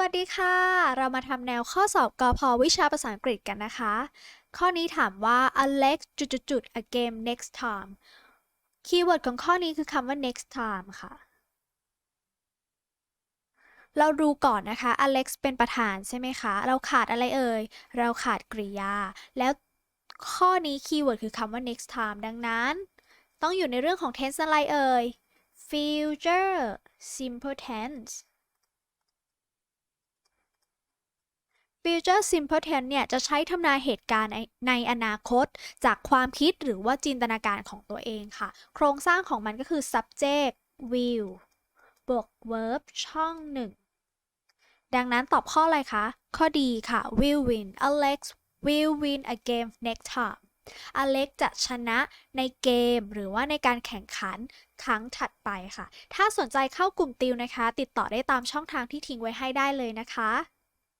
วัสดีค่ะ เรามาทำแนวข้อสอบกอพวิชาภาษาอังกฤษกันนะคะ ข้อนี้ถามว่า Alex จุดจุดๆๆ a game next time คีย์เวิร์ดของข้อนี้คือคำว่า next time ค่ะ เราดูก่อนนะคะ Alex เป็นประธานใช่ไหมคะ เราขาดอะไรเอ่ย เราขาดกริยา แล้วข้อนี้คีย์เวิร์ดคือคำว่า next time ดังนั้น ต้องอยู่ในเรื่องของ tense อะไรเอ่ย future simple tense Future Simple Tense เนี่ยจะใช้ทำนายเหตุการณ์ในอนาคต จากความคิดหรือว่าจินตนาการของตัวเองค่ะ โครงสร้างของมันก็คือ subject will บวก verb ช่องหนึ่งดังนั้นตอบข้ออะไรคะ ข้อดีค่ะ will win Alex will win a game next time Alex จะชนะในเกม หรือว่าในการแข่งขันครั้งถัดไปค่ะ ถ้าสนใจเข้ากลุ่มติวนะคะ ติดต่อได้ตามช่องทางที่ทิ้งไว้ให้ได้เลยนะคะ